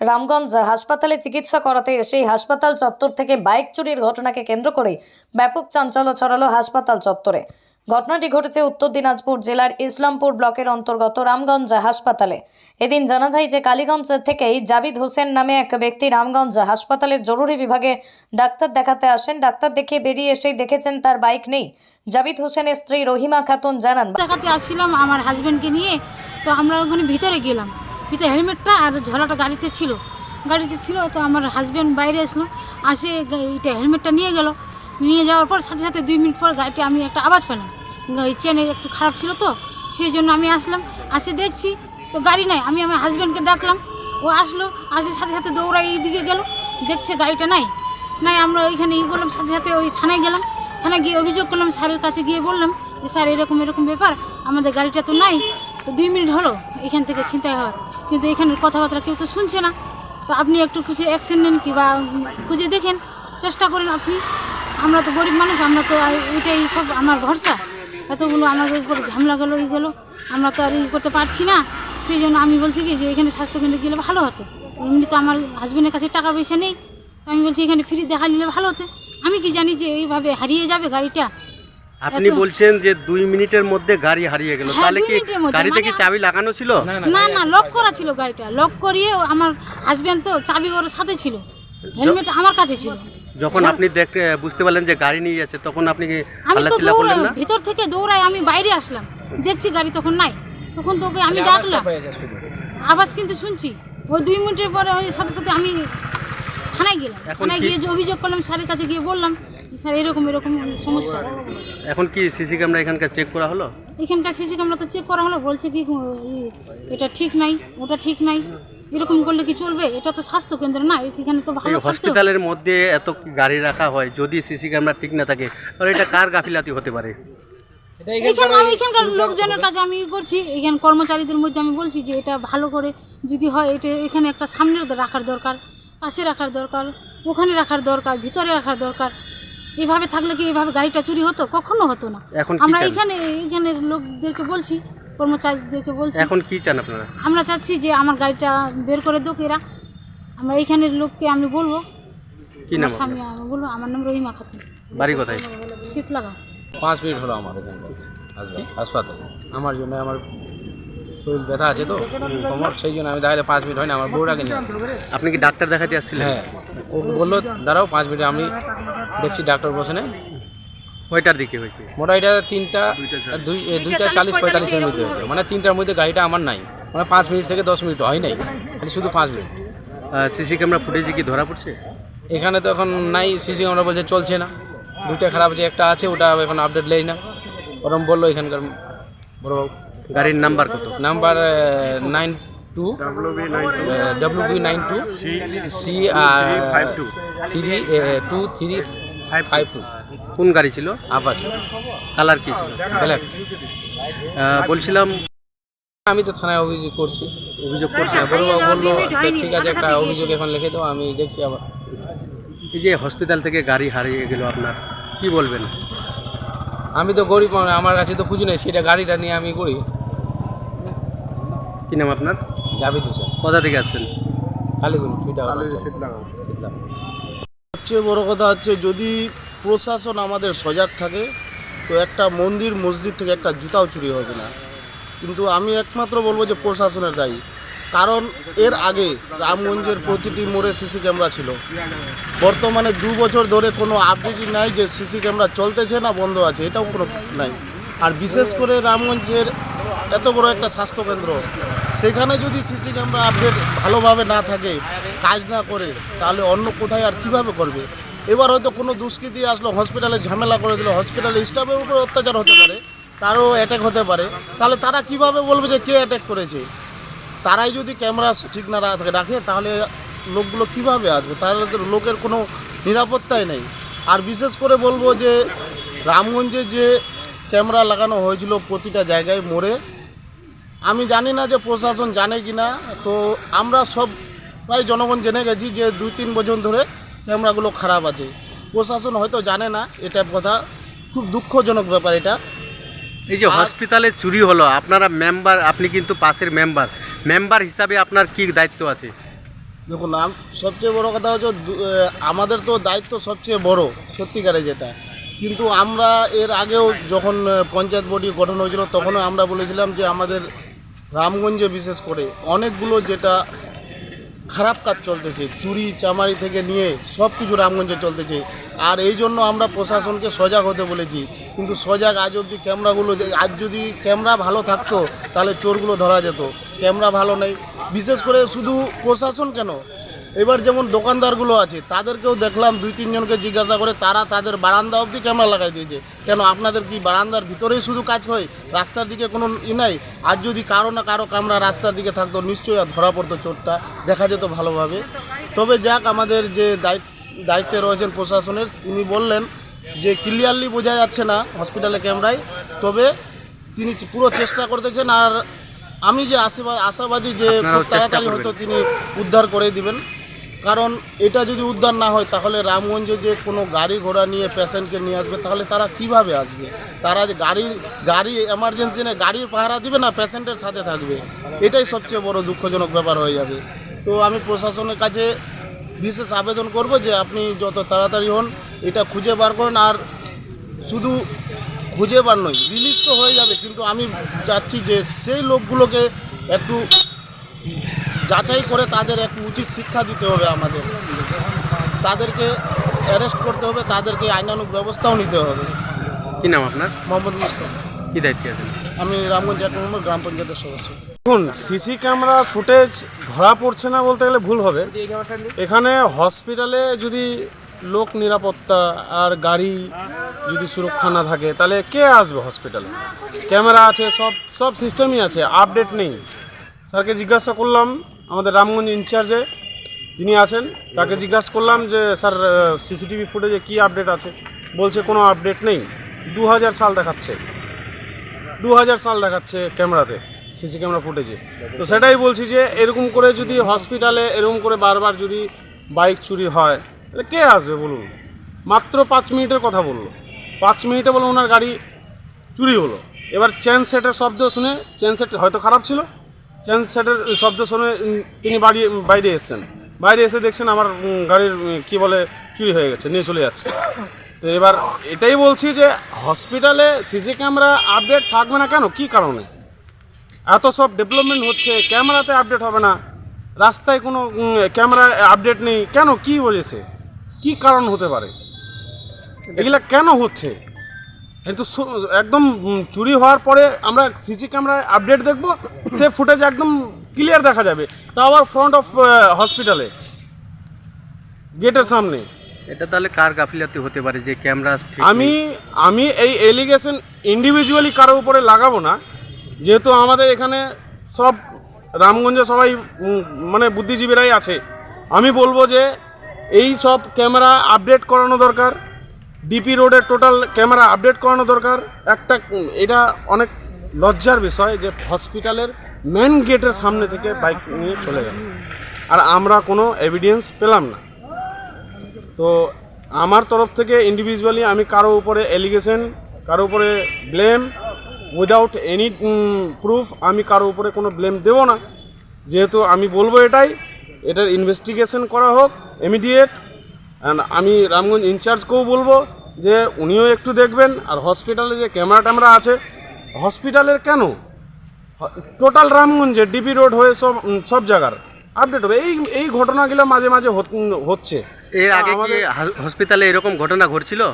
রামগঞ্জ হাসপাতালে চিকিৎসা করাতে এসেই হাসপাতাল চত্বর থেকে বাইক চুরির ঘটনাকে কেন্দ্র করে ব্যাপক চাঞ্চল্য ছড়ালো হাসপাতাল চত্বরে। ঘটনাটি ঘটেছে উত্তর দিনাজপুর জেলার ইসলামপুর ব্লকের অন্তর্গত রামগঞ্জ হাসপাতালে। এদিন জানা যায় যে কালীগঞ্জ থেকেই জাবিদ হোসেন নামে এক ব্যক্তি রামগঞ্জ হাসপাতালের জরুরি বিভাগে ডাক্তার দেখাতে আসেন। ডাক্তার দেখে বেরিয়ে এসেই দেখেছেন তার বাইক নেই। জাবিদ হোসেনের স্ত্রী রহিমা খাতুন জানান, দেখাতে আসছিলাম আমার হাজব্যান্ডকে নিয়ে, তো আমরা ওখানে ভিতরে গেলাম। ভিতরে হেলমেটটা আর ঝোলাটা গাড়িতে ছিল। গাড়িতে ছিল, তো আমার হাজব্যান্ড বাইরে আসলো। আসে এটা হেলমেটটা নিয়ে গেল। নিয়ে যাওয়ার পর সাথে সাথে দুই মিনিট পর গাড়িটা আমি একটা আওয়াজ পেলাম। গা- চেনের একটু খারাপ ছিল তো, সেই জন্য আমি আসলাম। আসে দেখছি, তো গাড়ি নাই। আমি আমার হাজব্যান্ডকে ডাকলাম। ও আসলো, আসে সাথে সাথে দৌড়াই এইদিকে গেল। দেখছে গাড়িটা নাই। নাই, আমরা ওইখানে ই করলাম, সাথে সাথে ওই থানায় গেলাম। থানায় গিয়ে অভিযোগ করলাম, স্যারের কাছে গিয়ে বললাম যে, স্যার, এরকম এরকম ব্যাপার। আমাদের গাড়িটা তো নাই। তো দুই মিনিট হলো, এখান থেকে ছিনতাই হওয়ার। কিন্তু এখানের কথাবার্তা কেউ তো শুনছে না। তো আপনি একটু খুঁজে অ্যাকশন নেন কি বা খুঁজে দেখেন, চেষ্টা করেন আপনি। আমরা তো গরিব মানুষ, আমরা তো এটাই সব আমার ভরসা। এতগুলো আমাদের উপরে ঝামেলা গেলো, ই গেলো। আমরা তো আর ই করতে পারছি না। সেই জন্য আমি বলছি কি যে এখানে স্বাস্থ্যকেন্দ্রে গেলে ভালো হতো। এমনি তো আমার হাজব্যান্ডের কাছে টাকা পয়সা নেই। তো আমি বলছি এখানে ফ্রি দেখা নিলে ভালো হতো। আমি কি জানি যে এইভাবে হারিয়ে যাবে গাড়িটা? আপনি বলছেন যে দুই মিনিটের মধ্যে গাড়ি হারিয়ে গেল। হ্যাঁ, তাহলে কি গাড়িতে কি মানে- চাবি লাগানো ছিল? না না লক করা ছিল। গাড়িটা। লক করিয়ে আমার হাজবেন্ড তো চাবি ওর সাথে ছিল। হেলমেট আমার কাছে ছিল। যখন আপনি দেখতে বুঝতে পারলেন যে গাড়ি নিয়ে যাচ্ছে তখন আপনি কি আমি হাল্লা চিল্লা করলেন না? ভিতর থেকে দৌড়াই আমি বাইরে আসলাম। দেখছি গাড়ি তখন নাই। তখন তোকে আমি ডাকলাম। আওয়াজ কিন্তু শুনছি। ওই দুই মিনিটের পরে ওই সাথে সাথে আমি থানায় গেলাম। থানায় গিয়ে যে অভিযোগ করলাম স্যারের কাছে গিয়ে বললাম স্যার এরকম এরকম সমস্যা। এখন কি সিসি ক্যামেরা এখানকার চেক করা হলো? এখানকার সিসি ক্যামেরা তো চেক করা হলো বলছে কি এটা ঠিক নাই ওটা ঠিক নাই। এরকম করলে কি চলবে? এটা তো স্বাস্থ্য কেন্দ্র না এখানে তো ভালো হসপিটালের মধ্যে এত গাড়ি রাখা হয় যদি সিসি ক্যামেরা ঠিক না থাকে তাহলে এটা কার গাফিলাতি হতে পারে? এখানে আমি এখানকার লোকজনের কাছে আমি ই করছি এখানে কর্মচারীদের মধ্যে আমি বলছি যে এটা ভালো করে যদি হয় এটা এখানে একটা সামনে রাখার দরকার পাশে রাখার দরকার ওখানে রাখার দরকার ভিতরে রাখার দরকার। এভাবে থাকলে কি এভাবে গাড়িটা চুরি হতো? কখনো হতো না। এখন কি আমরা চান? এখানে এইখানের লোকদেরকে বলছি কর্মচারীদেরকে বলছি। এখন কি চান আপনারা? আমরা চাচ্ছি যে আমার গাড়িটা বের করে দোক এরা। আমরা এইখানের লোককে আমি বলব। কি নাম আমার স্বামী আমি বলব আমার নাম রহিমা খাতুন। বাড়ি কোথায়? শীতলাগাঁও পাঁচ মিনিট হলো আমার আসবে হাসপাতালে। আমার জন্য আমার শরীর ব্যথা আছে তো কোমর সেই জন্য আমি দাঁড়ালে পাঁচ মিনিট হয় না। আমার বউটাকে নিয়ে আসি। আপনি কি ডাক্তার দেখাতে আসছিলেন? হ্যাঁ। ও বলল দাঁড়াও পাঁচ মিনিট আমি দেখছি ডাক্তার বসে নেই কয়টার দিকে হয়েছে? মোটা এটা তিনটা দুই দুইটা চালিশ পঁয়তাল্লিশের মধ্যে হয়েছে। মানে তিনটার মধ্যে গাড়িটা আমার নাই। মানে পাঁচ মিনিট থেকে দশ মিনিট হয় নাই। খালি শুধু পাঁচ মিনিট। সিসি ক্যামেরা ফুটেজে কি ধরা পড়ছে? এখানে তো এখন নাই। সিসি ক্যামেরা বলছে চলছে না। দুইটা খারাপ আছে একটা আছে ওটা এখন আপডেট নেই না। ওরম বলল এখানকার বড়বাবু গাড়ির নাম্বার কত? Number nine two W B nine two C R three two three five two. কোন গাড়ি ছিল? আপ আছে কালার কি ছিল? ব্ল্যাক। বলছিলাম আমি তো থানায় অভিযোগ করছি। অভিযোগ করছে। বলল "আচ্ছা, ঠিক আছে একটা অভিযোগ এখন লিখে দাও আমি দেখছি আবার। এই যে হসপিটাল থেকে গাড়ি হারিয়ে গেল আপনার কি বলবেন? আমি তো গরিব মানুষ, আমার কাছে তো খুঁজে নেই সেটা গাড়িটা নিয়ে আমি করি। কি নাম আপনার? যাবি তো কোথা থেকে আসছেন? কালীগুলো সুইটা সবচেয়ে বড় কথা হচ্ছে যদি প্রশাসন আমাদের সজাগ থাকে, তো একটা মন্দির, মসজিদ থেকে একটা জুতাও চুরি হবে না। কিন্তু আমি একমাত্র বলব যে প্রশাসনের দায়ী। কারণ এর আগে রামগঞ্জের প্রতিটি মোড়ে সিসি ক্যামেরা ছিল। বর্তমানে দু বছর ধরে কোনো আপডেটই নাই যে সিসি ক্যামেরা চলতেছে না, বন্ধ আছে। এটাও কোনো নাই। আর বিশেষ করে রামগঞ্জের এত বড় একটা স্বাস্থ্যকেন্দ্র সেখানে যদি সিসি ক্যামেরা আপডেট ভালোভাবে না থাকে, কাজ না করে, তাহলে অন্য কোথায় আর কীভাবে করবে? এবার হয়তো কোনো দুষ্কৃতি আসলো হসপিটালে ঝামেলা করে দিল হসপিটালে স্টাফের উপর অত্যাচার হতে পারে, তারও অ্যাটাক হতে পারে। তাহলে তারা কীভাবে বলবে যে কে অ্যাটাক করেছে? তারাই যদি ক্যামেরা ঠিক না রাখে, তাহলে লোকগুলো কীভাবে আসবে? তাহলে তো লোকের কোনো নিরাপত্তাই নেই। আর বিশেষ করে বলব যে, রামগঞ্জে যে ক্যামেরা লাগানো হয়েছিল প্রতিটা জায়গায় মোড়ে আমি জানি না যে প্রশাসন জানে কি না তো আমরা সব প্রায় জনগণ জেনে গেছি যে দুই তিন বছর ধরে ক্যামেরাগুলো খারাপ আছে। প্রশাসন হয়তো জানে না এটা কথা খুব দুঃখজনক ব্যাপার এটা। এই যে হসপিটালে চুরি হলো আপনারা মেম্বার আপনি কিন্তু পাশের মেম্বার মেম্বার হিসাবে আপনার কি দায়িত্ব আছে? দেখুন সবচেয়ে বড় কথা হচ্ছে আমাদের তো দায়িত্ব সবচেয়ে বড় সত্যিকারে যেটা। কিন্তু আমরা এর আগেও যখন পঞ্চায়েত বডি গঠন হয়েছিল তখনও আমরা বলেছিলাম যে আমাদের রামগঞ্জে বিশেষ করে অনেকগুলো যেটা খারাপ কাজ চলতেছে, চুরি, চামারি থেকে নিয়ে সব কিছু রামগঞ্জে চলতেছে। আর এই জন্য আমরা প্রশাসনকে সজাগ হতে বলেছি। কিন্তু সজাগ আজ অবধি ক্যামেরাগুলো আজ যদি ক্যামেরা ভালো থাকতো, তাহলে চোরগুলো ধরা যেত। ক্যামেরা ভালো নেই। বিশেষ করে শুধু প্রশাসন কেন? এবার যেমন দোকানদারগুলো আছে তাদেরকেও দেখলাম দুই তিনজনকে জিজ্ঞাসা করে তারা তাদের বারান্দা অবধি ক্যামেরা লাগাই দিয়েছে। কেন আপনাদের কি বারান্দার ভিতরেই শুধু কাজ হয়? রাস্তার দিকে কোনো ই নাই? আর যদি কারও না কারও ক্যামেরা রাস্তার দিকে থাকতো নিশ্চয়ই আর ধরা পড়তো চোরটা। দেখা যেত ভালোভাবে। তবে যাক আমাদের যে দায়িত্ব দায়িত্বে রয়েছেন প্রশাসনের তিনি বললেন যে ক্লিয়ারলি বোঝা যাচ্ছে না হসপিটালে ক্যামেরায় তবে তিনি পুরো চেষ্টা করতেছেন আর আমি যে আশাবাদী যে খুব তাড়াতাড়ি। হয়তো তিনি উদ্ধার করে দিবেন। কারণ এটা যদি উদ্ধার না হয়, তাহলে রামগঞ্জে যে কোনো গাড়ি ঘোড়া নিয়ে পেশেন্টকে নিয়ে আসবে, তাহলে তারা কীভাবে আসবে? তারা যে গাড়ি গাড়ি এমার্জেন্সি নেই গাড়ির পাহারা দিবে না পেশেন্টের সাথে থাকবে? এটাই সবচেয়ে বড় দুঃখজনক ব্যাপার হয়ে যাবে। তো আমি প্রশাসনের কাছে বিশেষ আবেদন করব যে আপনি যত তাড়াতাড়ি হন, এটা খুঁজে বার করেন। আর শুধু খুঁজে বার নয় রিলিজ তো হয়ে যাবে, কিন্তু আমি চাচ্ছি যে সেই লোকগুলোকে একটু যাচাই করে তাদের একটু উচিত শিক্ষা দিতে হবে আমাদের। তাদেরকে অ্যারেস্ট করতে হবে তাদেরকে আইনানুক ব্যবস্থাও নিতে হবে। কি নাম আপনার? মোহাম্মদ মুস্তফা। কি দায়িত্বে আছেন? আমি রামগঞ্জ এক নম্বর গ্রাম পঞ্চায়েতের সদস্য। দেখুন সিসি ক্যামেরা ফুটেজ ধরা পড়ছে না বলতে গেলে ভুল হবে। এখানে হসপিটালে যদি লোক নিরাপত্তা আর গাড়ি যদি সুরক্ষা না থাকে তাহলে কে আসবে হসপিটালে? ক্যামেরা আছে সব সব সিস্টেমই আছে আপডেট নেই। স্যারকে জিজ্ঞাসা করলাম আমাদের রামগঞ্জ ইনচার্জে যিনি আছেন, তাকে জিজ্ঞাসা করলাম যে, স্যার সিসিটিভি ফুটেজে কী আপডেট আছে? বলছে, কোনো আপডেট নেই। দু হাজার সাল দেখাচ্ছে। দু হাজার সাল দেখাচ্ছে ক্যামেরাতে, সিসি ক্যামেরা ফুটেজে। তো সেটাই বলছি যে, এরকম করে যদি হসপিটালে এরকম করে বারবার যদি বাইক চুরি হয়, তাহলে কে আসবে বলুন? মাত্র পাঁচ মিনিটের কথা বলল। পাঁচ মিনিটে বলো ওনার গাড়ি চুরি হলো। এবার চেন সেটের শব্দ শুনে, চেন সেট হয়তো খারাপ ছিল চেন সেটের শব্দ শুনে তিনি বাড়ি, বাইরে এসছেন। বাইরে এসে দেখছেন আমার গাড়ির কি বলে, চুরি হয়ে গেছে, নিয়ে চলে যাচ্ছে। তো এবার এটাই বলছি যে হসপিটালে সিসি ক্যামেরা আপডেট থাকবে না কেন? কি কারণে? এত সব ডেভেলপমেন্ট হচ্ছে ক্যামেরাতে আপডেট হবে না। রাস্তায় কোনো ক্যামেরা আপডেট নেই। কেন? কি বলেছে? কি কারণ হতে পারে? এগুলা কেন হচ্ছে? কিন্তু একদম চুরি হওয়ার পরে আমরা সিসি ক্যামেরায় আপডেট দেখব সে ফুটেজ একদম ক্লিয়ার দেখা যাবে। তা আবার ফ্রন্ট অফ হসপিটালে গেটের সামনে। এটা তাহলে কার গাফিলাতি হতে পারে যে ক্যামেরা আমি আমি এই এলিগেশন ইন্ডিভিজুয়ালি কারোর উপরে লাগাবো না। যেহেতু আমাদের এখানে সব রামগঞ্জে সবাই মানে বুদ্ধিজীবীরাই আছে। আমি বলব যে এই সব ক্যামেরা আপডেট করানো দরকার। ডিপি রোডের টোটাল ক্যামেরা আপডেট করানো দরকার। একটা এটা অনেক লজ্জার বিষয় যে হসপিটালের মেন গেটের সামনে থেকে বাইক নিয়ে চলে গেল। আর আমরা কোনো এভিডেন্স পেলাম না। তো আমার তরফ থেকে ইন্ডিভিজুয়ালি আমি কারও উপরে এলিগেশন কারও উপরে ব্লেম উইদাউট এনি প্রুফ আমি কারও উপরে কোনো ব্লেম দেব না। যেহেতু আমি বলব এটাই, এটার ইনভেস্টিগেশন করা হোক ইমিডিয়েট আমি রামগঞ্জ ইনচার্জকেও বলব যে উনিও একটু দেখবেন আর হসপিটালে যে ক্যামেরা ট্যামেরা আছে হসপিটালের কেন? টোটাল রামগঞ্জে ডিবি রোড হয়ে সব সব জায়গার আপডেট হবে। এই এই ঘটনাগুলো মাঝে মাঝে হচ্ছে। এর আগে কি আমাদের- হসপিটালে এরকম ঘটনা ঘটছিল?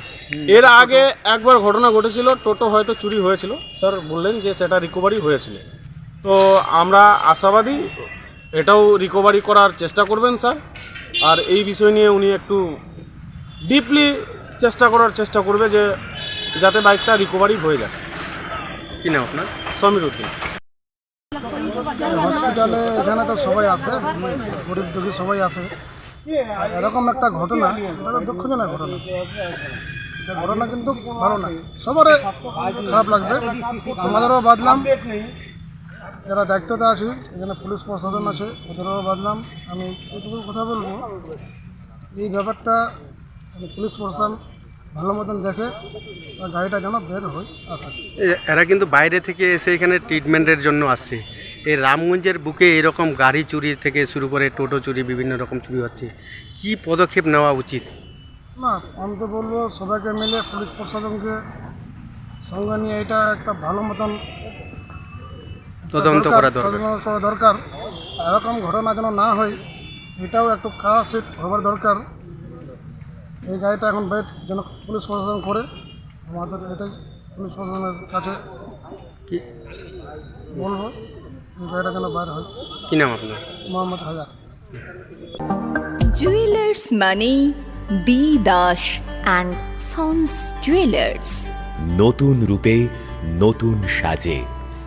এর আগে একবার ঘটনা ঘটেছিল টোটো হয়তো চুরি হয়েছিল। স্যার বললেন যে সেটা রিকভারি হয়েছিল। তো আমরা আশাবাদী এটাও রিকভারি করার চেষ্টা করবেন স্যার। আর এই বিষয় নিয়ে উনি একটু ডিপলি চেষ্টা করার চেষ্টা করবে যে যাতে বাইকটা রিকভারি হয়ে যায়। কি নাম আপনার? সমীর উদ্দিন। হসপিটালে এখানে তো সবাই আসে গরিব দুঃখী সবাই আসে এরকম একটা ঘটনা এটা দুঃখজনক ঘটনা। ঘটনা কিন্তু ভালো না সবারই খারাপ লাগবে। আমাদেরও বাদলাম। যারা দায়িত্বতে আছি এখানে পুলিশ প্রশাসন আছে ওদেরও বাদলাম আমি এটুকু কথা বলব। এই ব্যাপারটা মানে পুলিশ প্রশাসন ভালো মতন দেখে গাড়িটা যেন বের হয় আসে এরা কিন্তু বাইরে থেকে এসে এখানে ট্রিটমেন্টের জন্য আসছে। এই রামগঞ্জের বুকে এরকম গাড়ি চুরি থেকে শুরু করে টোটো চুরি বিভিন্ন রকম চুরি হচ্ছে। কি পদক্ষেপ নেওয়া উচিত? না আমি তো বলব সবাইকে মিলে পুলিশ প্রশাসনকে সঙ্গে নিয়ে এটা একটা ভালো মতন তদন্ত করা দরকার। তদন্ত করা দরকার। এরকম ঘটনা যেন না হয় এটাও একটু খারাপ সেট হবার দরকার। এই গাড়িটা এখন বের যেন পুলিশ প্রশাসন করে আমাদের এটাই পুলিশ প্রশাসনের কাছে কি? বলব এই গাড়িটা যেন বাইর হয়। কি নাম আপনার? মোহাম্মদ হাজার জুয়েলার্স মানে B Das and sons jewellers নতুন রূপে নতুন সাজে।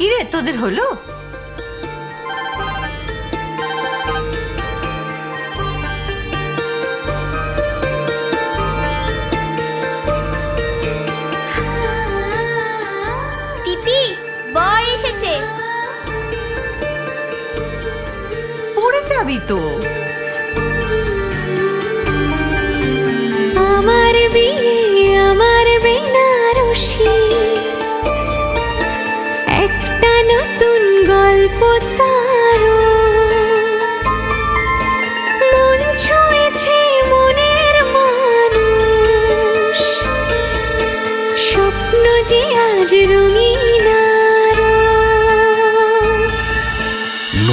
কিরে তোদের হলো? পিপি বর এসেছে। পড়ে যাবি তো।